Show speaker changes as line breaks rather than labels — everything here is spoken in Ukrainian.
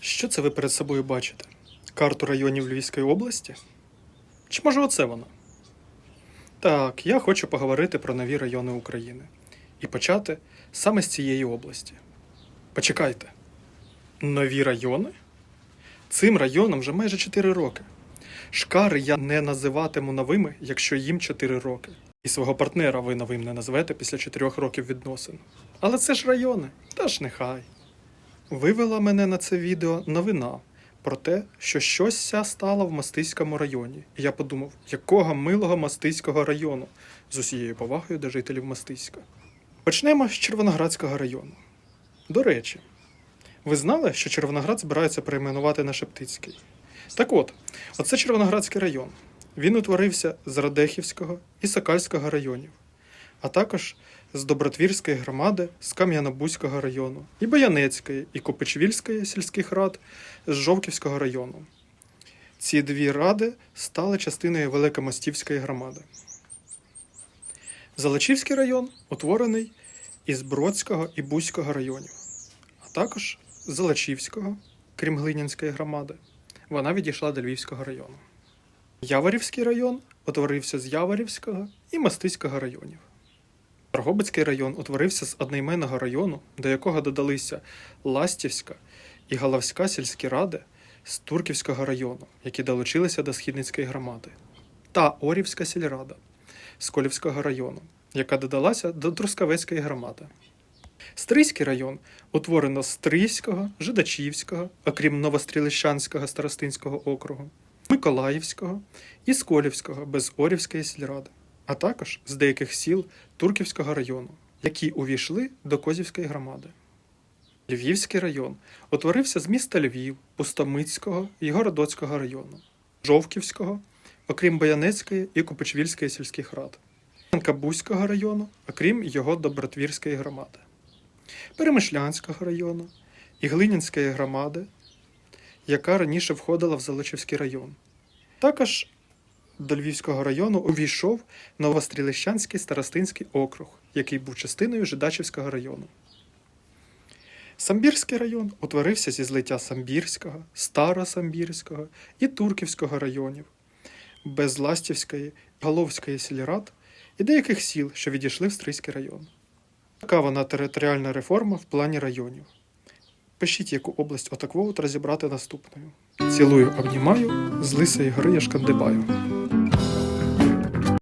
Що це ви перед собою бачите? Карту районів Львівської області? Чи може оце вона? Так, я хочу поговорити про нові райони України. І почати саме з цієї області. Почекайте. Нові райони? Цим районам вже майже 4 роки. Шкари я не називатиму новими, якщо їм 4 роки. І свого партнера ви новим не назвете після 4 років відносин. Але це ж райони, та ж нехай. Вивела мене на це відео новина про те, що щось стало в Мастиському районі. І я подумав, якого милого Мастиського району з усією повагою до жителів Мастиська. Почнемо з Червоноградського району. До речі, ви знали, що Червоноград збирається перейменувати на Шептицький? Так от, оце Червоноградський район. Він утворився з Радехівського і Сокальського районів, а також з Добротвірської громади, з Кам'янобузького району, і Боянецької, і Копичвільської сільських рад з Жовківського району. Ці дві ради стали частиною Великомостівської громади. Заличівський район утворений із Бродського і Бузького районів, а також Залачівського, крім Глинянської громади. Вона відійшла до Львівського району. Яворівський район утворився з Яворівського і Мастиського районів. Дрогобицький район утворився з одноіменного району, до якого додалися Ластівська і Галавська сільські ради з Турківського району, які долучилися до Східницької громади, та Орівська сільрада з Колівського району, яка додалася до Трускавецької громади. Стрийський район утворено з Стрийського, Жидачівського, окрім Новострілищанського старостинського округу, Миколаївського і Сколівського без Орівської сільради, а також з деяких сіл Турківського району, які увійшли до Козівської громади. Львівський район утворився з міста Львів, Пустомицького і Городоцького району, Жовківського, окрім Боянецької і Купичвільської сільських рад, Кабузького району, окрім його Добротвірської громади, Перемишлянського району і Глинянської громади, яка раніше входила в Заличівський район. Також до Львівського району увійшов Новострілищанський старостинський округ, який був частиною Жидачівського району. Самбірський район утворився зі злиття Самбірського, Старосамбірського і Турківського районів, Безластівської, Головської сільрад і деяких сіл, що відійшли в Стрийський район. Така вона територіальна реформа в плані районів. Пишіть, яку область отаквоут розібрати наступною. Цілую, обнімаю, з Лисої гори я шкандибаю.